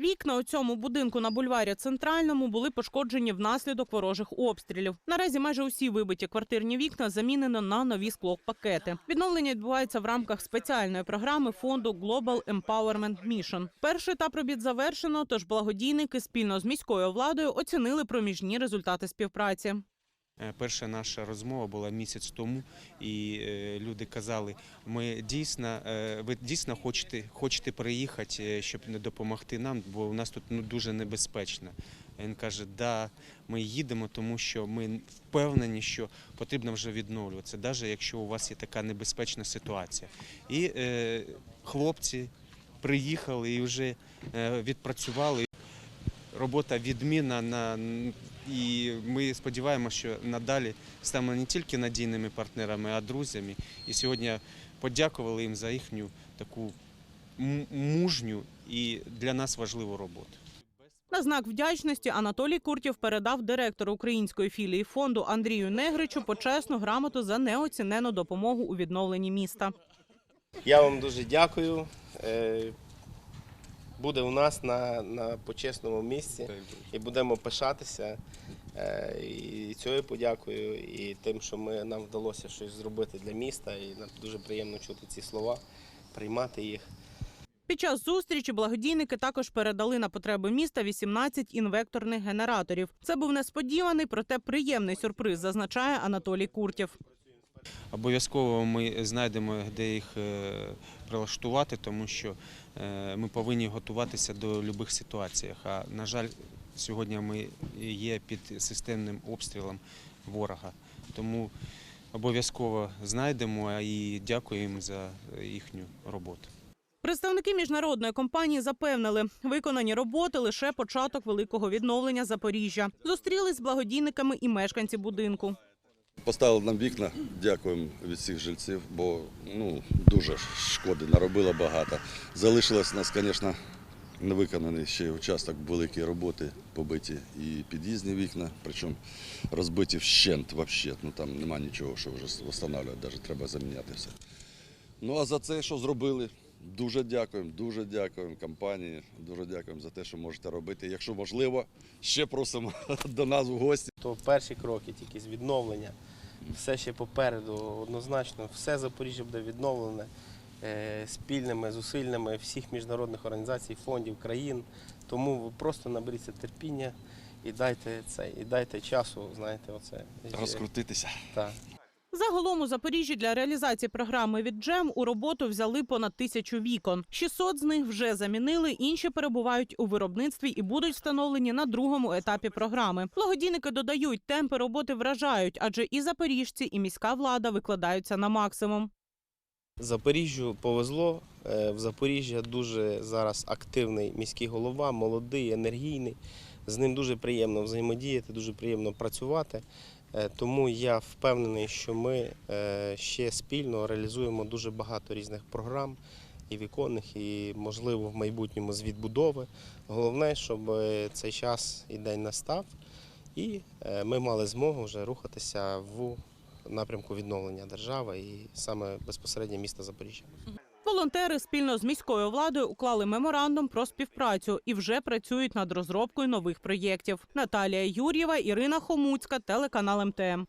Вікна у цьому будинку на бульварі Центральному були пошкоджені внаслідок ворожих обстрілів. Наразі майже усі вибиті квартирні вікна замінено на нові склопакети. Відновлення відбувається в рамках спеціальної програми фонду Global Empowerment Mission. Перший етап робіт завершено, тож благодійники спільно з міською владою оцінили проміжні результати співпраці. Е, Перша наша розмова була місяць тому, і е, люди казали: ми дійсно, е, ви дійсно хочете, хочете приїхати, щоб не допомогти нам, бо у нас тут ну, дуже небезпечно. Він каже, да, ми їдемо, тому що ми впевнені, що потрібно вже відновлюватися, навіть якщо у вас є така небезпечна ситуація. І е, хлопці приїхали і вже відпрацювали. Робота відмінна на і ми сподіваємося, що надалі станемо не тільки надійними партнерами, а друзями. І сьогодні подякували їм за їхню таку мужню і для нас важливу роботу. На знак вдячності Анатолій Куртів передав директору української філії фонду Андрію Негричу почесну грамоту за неоцінену допомогу у відновленні міста. Я вам дуже дякую. Буде у нас на, на почесному місці і будемо пишатися. Е, І цією подякою, і тим, що ми, нам вдалося щось зробити для міста. І нам дуже приємно чути ці слова, приймати їх. Під час зустрічі благодійники також передали на потреби міста 18 інвекторних генераторів. Це був несподіваний, проте приємний сюрприз, зазначає Анатолій Куртів. Обов'язково ми знайдемо, де їх е, прилаштувати, тому що е, ми повинні готуватися до будь-яких ситуацій. А на жаль, сьогодні ми є під системним обстрілом ворога. Тому обов'язково знайдемо і дякуємо за їхню роботу. Представники міжнародної компанії запевнили, виконані роботи лише початок великого відновлення Запоріжжя. Зустрілись з благодійниками і мешканці будинку. Поставили нам вікна, дякуємо від всіх жильців, бо ну, дуже шкоди наробило багато. Залишилось у нас, звісно, не виконаний ще участок великої роботи, побиті і під'їзні вікна, причому розбиті вщент взагалі. Ну там нема нічого, що вже встановлювати, навіть треба заміняти все. Ну а за це, що зробили, дуже дякуємо, дуже дякуємо компанії, дуже дякуємо за те, що можете робити. Якщо можливо, ще просимо до нас в гості. То перші кроки тільки з відновлення. Все ще попереду, однозначно, все Запоріжжя буде відновлене е, спільними зусиллями всіх міжнародних організацій, фондів, країн. Тому ви просто наберіться терпіння і дайте це, і дайте часу, знаєте, оце. Розкрутитися. Так. Загалом у Запоріжжі для реалізації програми від Джем у роботу взяли понад тисячу вікон. 600 з них вже замінили, інші перебувають у виробництві і будуть встановлені на другому етапі програми. Благодійники додають, темпи роботи вражають, адже і запоріжці, і міська влада викладаються на максимум. Запоріжжю повезло. Е, В Запоріжжя дуже зараз активний міський голова, молодий, енергійний. З ним дуже приємно взаємодіяти, дуже приємно працювати. Е, Тому я впевнений, що ми е, ще спільно реалізуємо дуже багато різних програм і віконних, і, можливо, в майбутньому з відбудови. Головне, щоб е, цей час і день настав, і ми мали змогу вже рухатися в напрямку відновлення держави і саме безпосередньо міста Запоріжжя. Волонтери спільно з міською владою уклали меморандум про співпрацю і вже працюють над розробкою нових проєктів. Наталія Юр'єва, Ірина Хомуцька, телеканал МТМ.